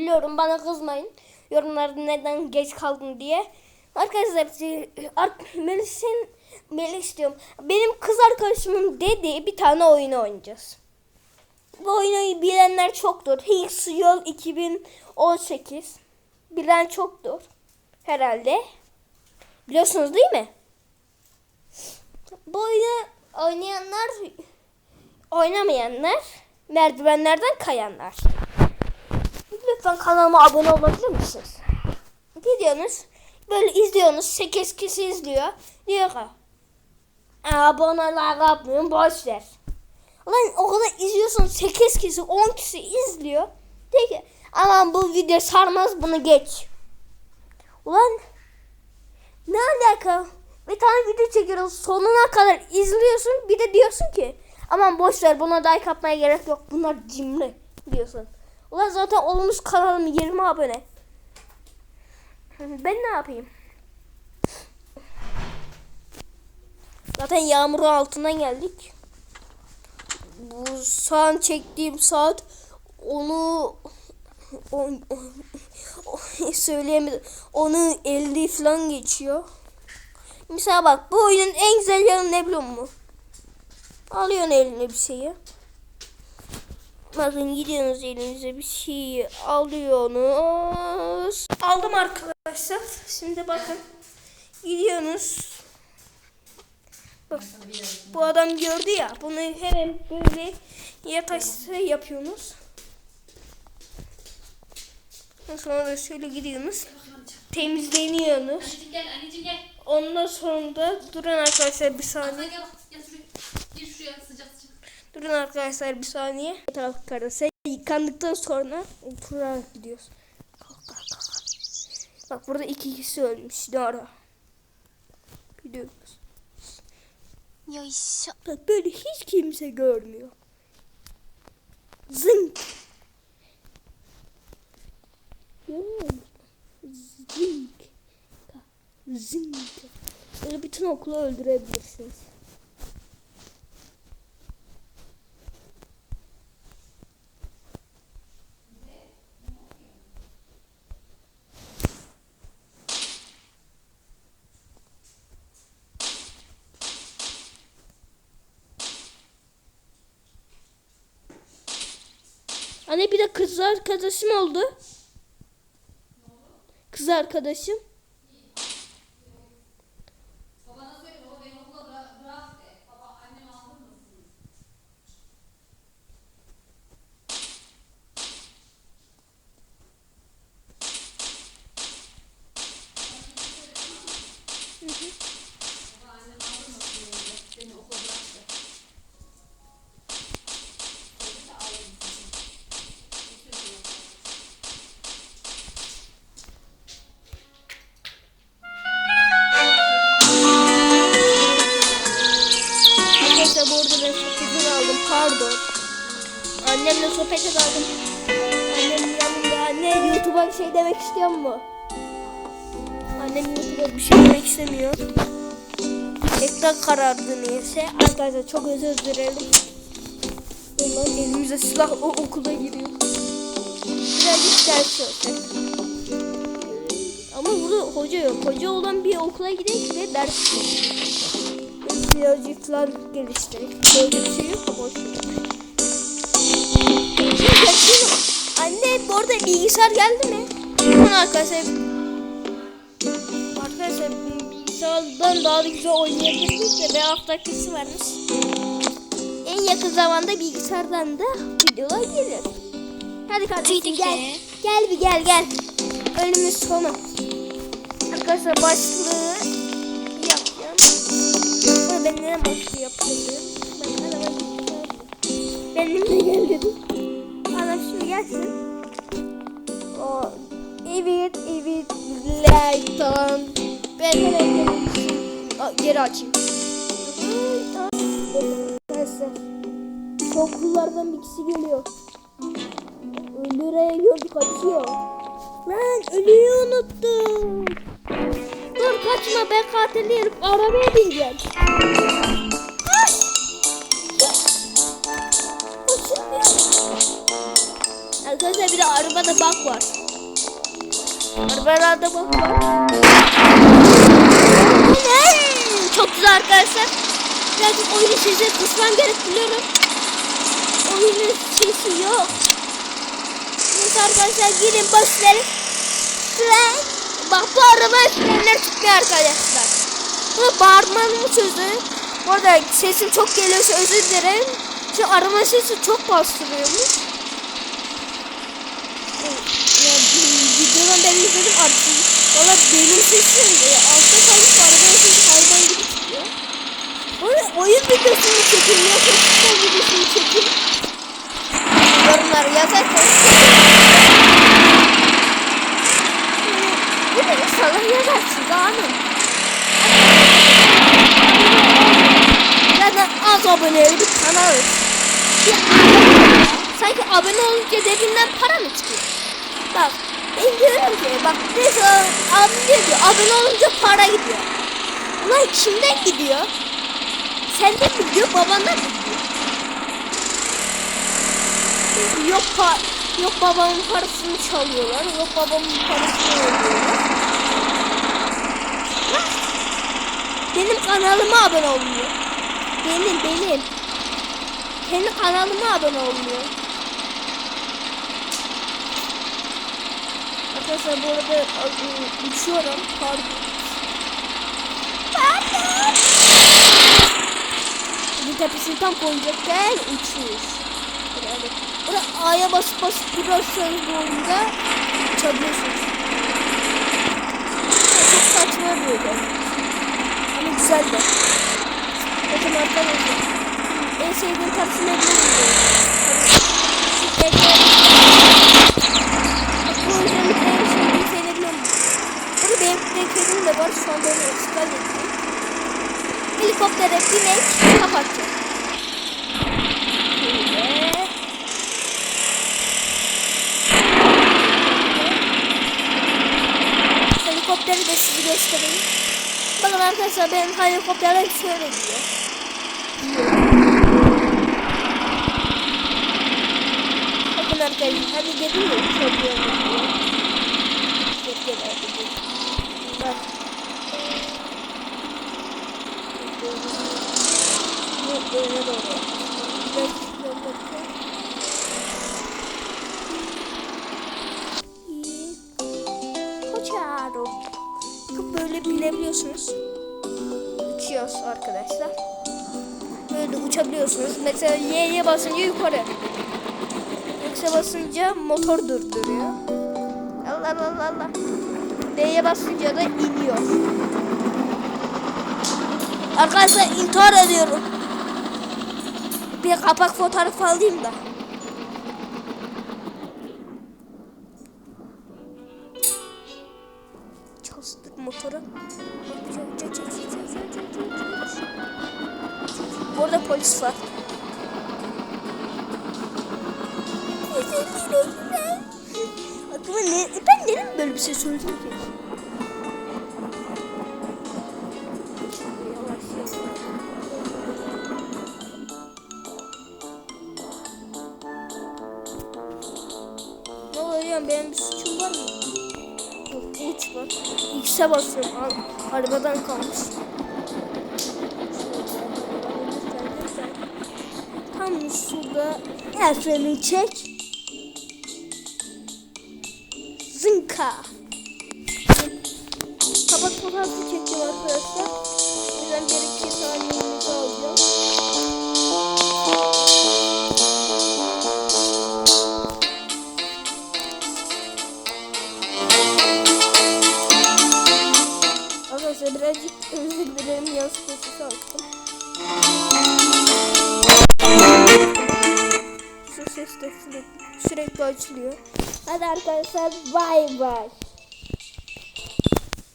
biliyorum. Bana kızmayın. Yorumlarda neden geç kaldın diye. Arkadaşlar Ar- Melis'in Melis diyorum. Benim kız arkadaşımın dediği bir tane oyunu oynayacağız. Bu oyunu bilenler çoktur. Higgs Yol 2018. Bilen çoktur. Herhalde. Biliyorsunuz değil mi? Bu oyunu oynayanlar, oynamayanlar, merdivenlerden kayanlar. Lütfen kanalıma abone olabilir misiniz? Gidiyorsunuz, böyle izliyorsunuz, 8 kişi izliyor. Diyor ki, aboneler yapmıyorum, boş ver. Ulan o kadar izliyorsun, 8 kişi, 10 kişi izliyor. Diyor ki, aman bu video sarmaz, bunu geç. Ulan ne alaka? Bir tane video çekiyoruz sonuna kadar izliyorsun bir de diyorsun ki aman boş ver buna like yapmaya gerek yok bunlar cimri diyorsun. Ulan zaten olmuş kanalım 20 abone. Ben ne yapayım? Zaten yağmurun altından geldik. Bu son çektiğim saat onu on, on- söyleyemedim. Onu 50 falan geçiyor. Mesela bak bu oyunun en güzel yanı ne biliyor musun? Alıyorsun eline bir şeyi. Bakın gidiyorsunuz elinize bir şeyi alıyorsunuz. Aldım arkadaşlar. Şimdi bakın. Gidiyorsunuz. Bak bu adam gördü ya. Bunu hemen böyle yataşta yapıyorsunuz. Sonra da şöyle gidiyorsunuz. Temizleniyorsunuz. Anneciğim gel, anneciğim gel. Ondan sonra da durun arkadaşlar bir saniye. gel, gel şuraya. Gir şuraya sıcak. Durun arkadaşlar bir saniye. Bu tarafta arkadaşlar yıkandıktan sonra oturarak gidiyoruz. Kalk kalk kalk. Bak burada iki kişi ölmüş. Doğru. Gidiyoruz. Bak böyle hiç kimse görmüyor. Zınk. Zınk. Zınk. Böyle bütün okulu öldürebilirsiniz. Anne bir de kız arkadaşım oldu. Kız arkadaşım. Babana sohbetini aldım. Pardon. Annemle sohbet aldım. Annem yanımda. Anne YouTube'a bir şey demek istiyor mu? Annem YouTube'a bir şey demek istemiyor. Ekran karardı neyse. Arkadaşlar çok özür dilerim. Ulan elimize silah o okula giriyor. Birazcık ders olacak. Ama burada hoca yok. Hoca olan bir okula gidelim ve ders yapalım birazcıklar geliştirdik. Bir şey yok ama boş ver. Şimdi Anne bu arada bilgisayar geldi mi? Bakın arkadaşlar. Arkadaşlar bilgisayardan daha da güzel oynayabiliriz de bir hafta kısı varmış. En yakın zamanda bilgisayardan da videolar gelir. Hadi kardeşim gel. Gel bir gel gel. Önümüz sonu. Arkadaşlar başlığı. Ama ben neden başlığı yapıyorum? Ben araba Benimle gel dedim. Adam şimdi gelsin. Evet evet tamam. Ben hemen. Aa, geri açayım. Arkadaşlar. Okullardan bir kişi geliyor. Öldüreyi gördük kaçıyor. Lan ölüyü unuttum. Dur kaçma ben katil değilim. Arabaya bineceğim. Arkadaşlar bir de arabada bak var. Arabalarda bak var. Çok güzel arkadaşlar. Birazcık oyunu size kısmam gerek biliyorum. Oyunun sesi yok. Neyse arkadaşlar girin boş verin. Bak bu araba frenler çıkmıyor arkadaşlar. Bu bağırmanın sözü. Bu arada sesim çok geliyorsa özür dilerim. Şu araba sesi çok bastırıyormuş. Ya, bir videodan ben izledim artık. Valla benim sesim altta kalmış araba sesi hayvan gibi çıkıyor. Böyle oyun videosunu çekin. Yoksa futbol videosunu çekin. Yorumlar yazarsanız Bu da inşallah amin. Zaten az aboneli bir kanalız. Abone- Sanki abone olunca dediğinden para mı çıkıyor? Bak ben diyorum ki bak mesela abim diyor ki abone olunca para gidiyor. Ulan kimden gidiyor? Senden mi gidiyor babandan mı gidiyor? Yok pa yok babamın parasını çalıyorlar. Yok babamın parasını ödüyorlar. Benim kanalıma abone olmuyor. Benim benim. Kendi kanalıma abone olmuyor. Arkadaşlar bu arada e, uçuyorum. Pardon. Pardon. Bir tepesini tam koyacakken uçuyoruz. Yani burada A'ya basıp basıp durarsanız bu oyunda uçabiliyorsunuz. Ya Çok saçma bir oyun. Ama güzel de. Bakın arkadaşlar. En sevdiğim? Şu ekran. Bak bu özellikle en sevdiğim musun? Burada benim de kedim de var. Şu anda onu ısrar ettim. Helikoptere binek kapatacağım. Helikopteri de size göstereyim. Bakın arkadaşlar benim helikopterler şöyle gidiyor. Bakın arkadaşlar hadi dedim ya çok. Gel gel hadi. Bak. Bu öne doğru. Gel, böyle binebiliyorsunuz. Uçuyoruz arkadaşlar. Böyle uçabiliyorsunuz. Mesela Y'ye basınca yukarı. X'e basınca motor durduruyor. Allah Allah Allah. D'ye basınca da iniyor. Arkadaşlar intihar ediyorum. Bir kapak fotoğrafı alayım da. Çalıştık motoru. Polis var. Aklıma ne? Ben neden böyle bir şey söyledim ki? Ne oluyor? Benim bir suçum var mı? Yok, uç var. X'e basıyorum. Arabadan kalmış. Tam şurada el freni çek. Zınka. Kapak fotoğrafı arkadaşlar. Yüzden bir sürekli, açılıyor. Hadi arkadaşlar bay bay.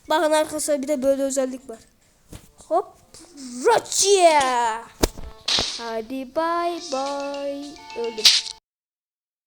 Bakın arkadaşlar bir de böyle özellik var. Hop. Roçya. Hadi bay bay. Öldüm.